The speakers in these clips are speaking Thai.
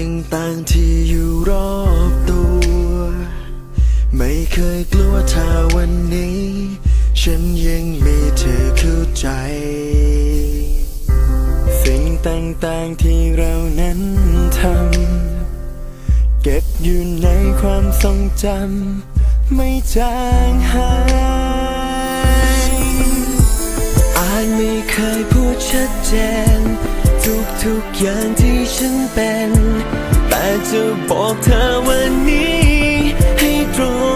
สิ่งต่างที่อยู่รอบตัว ไม่เคยกลัวถ้าวันนี้ ฉันยังมีเธอเข้าใจ สิ่งต่างๆที่เรานั้นทำ เก็บอยู่ในความทรงจำ ไม่จางหายอาจไม่เคยพูดชัดเจน ทุกทุกอย่างที่ฉันเป็น แต่จะบอกเธอวันนี้ให้ตรง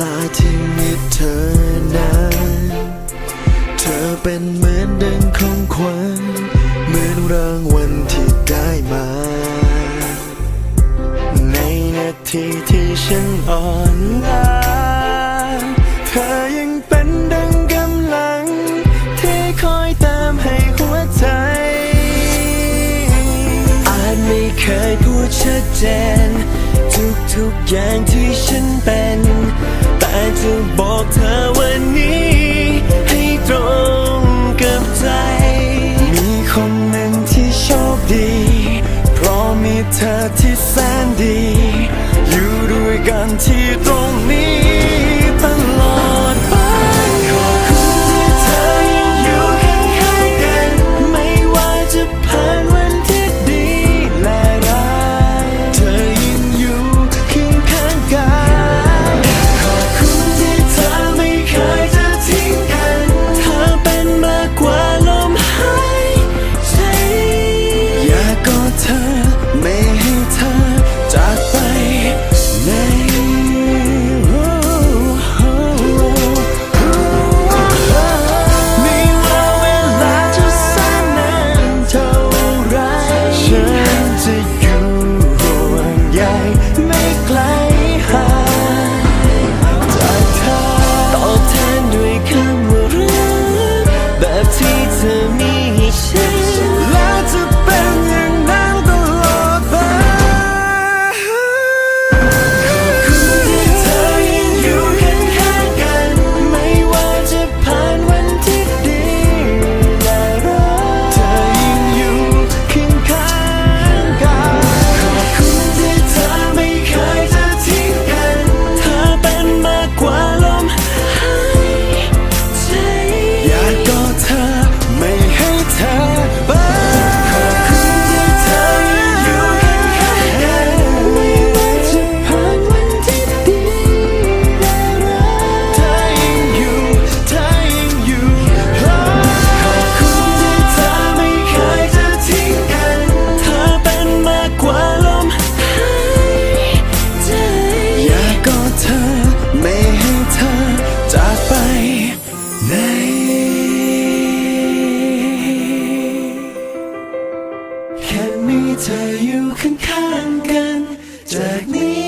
ลาที่มีเธอนั้นเธอเป็นเหมือนดังของขวัญเหมือนรางวัลที่ได้มา ในนาทีที่ฉันอ่อนล้าเธอยังเป็นดังกำลัง ที่คอยตามให้หัวใจ อาจไม่เคยพูดชัดเจน ทุกอย่างที่ฉันเป็น แต่จะบอกเธอวันนี้ ให้ตรงกับใจ มีคนหนึ่งที่โชคดี เพราะมีเธอที่แสนดี อยู่ด้วยกันที่ตรง me